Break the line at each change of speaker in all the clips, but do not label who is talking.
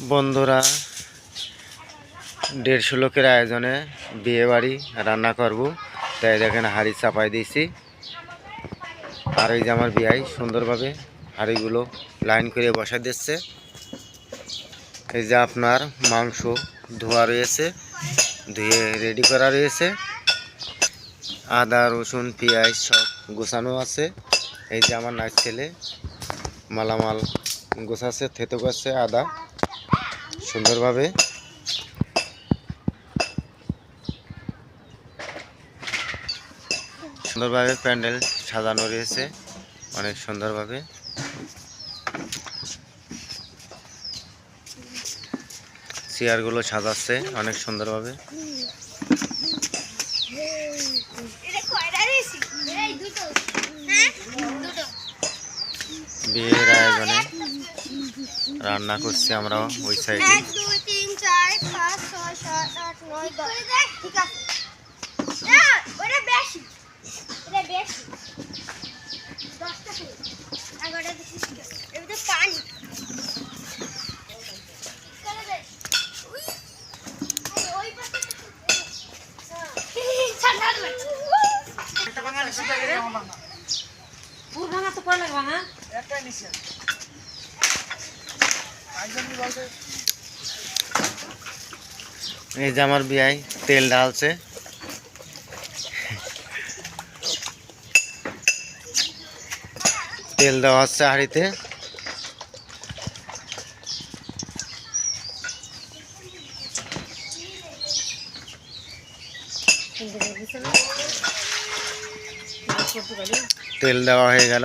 বন্ধুরা, দেড়শো লোকের আয়োজনে বিয়ে বাড়ি রান্না করব। তাই দেখেন হাড়ি চাপাই দিয়েছি। আর এই যে আমার বিয়াই সুন্দরভাবে হাঁড়িগুলো লাইন করে বসা দিচ্ছে। এই যে আপনার মাংস ধোয়া রয়েছে, ধুয়ে রেডি করা রয়েছে। আদা, রসুন, পেঁয়াজ সব গোছানো আছে। এই যে আমার নাচ ছেলে মালামাল গোছাচ্ছে, থেতো করছে আদা সুন্দরভাবে। সুন্দরভাবে প্যান্ডেল সাজানো রয়েছে, অনেক সুন্দরভাবে। চেয়ারগুলো সাজাচ্ছে অনেক সুন্দরভাবে
এটা কয়টা দিয়েছি? এই দুটো। হ্যাঁ? দুটো।
বিয়ের আয়োজনে রান্না করছি আমরা ওই সাইডে
তো- হ্যাঁ। লাগবে।
ভাঙা তো পড়ে লাগবে ভাঙা
এই যে আমার বিয়াই তেল ঢালছে। তেল দেওয়া হচ্ছে হাঁড়িতে। তেল দেওয়া হয়ে গেল।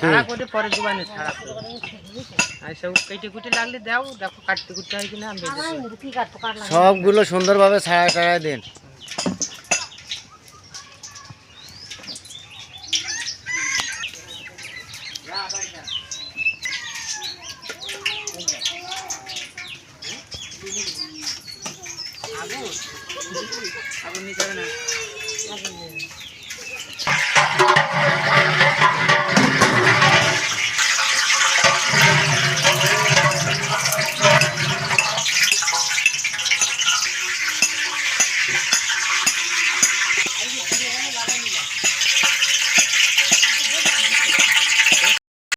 ছাড়া
করে পরে দিবানি ছাড়া করে সব কেটে কুটে লাগলে দাও দেখো কাটতে কুটতে হয় কিনা আমি
সবগুলো সুন্দরভাবে ছাড়াই টাড়াই দিন।
আগুন নিতে হবে না।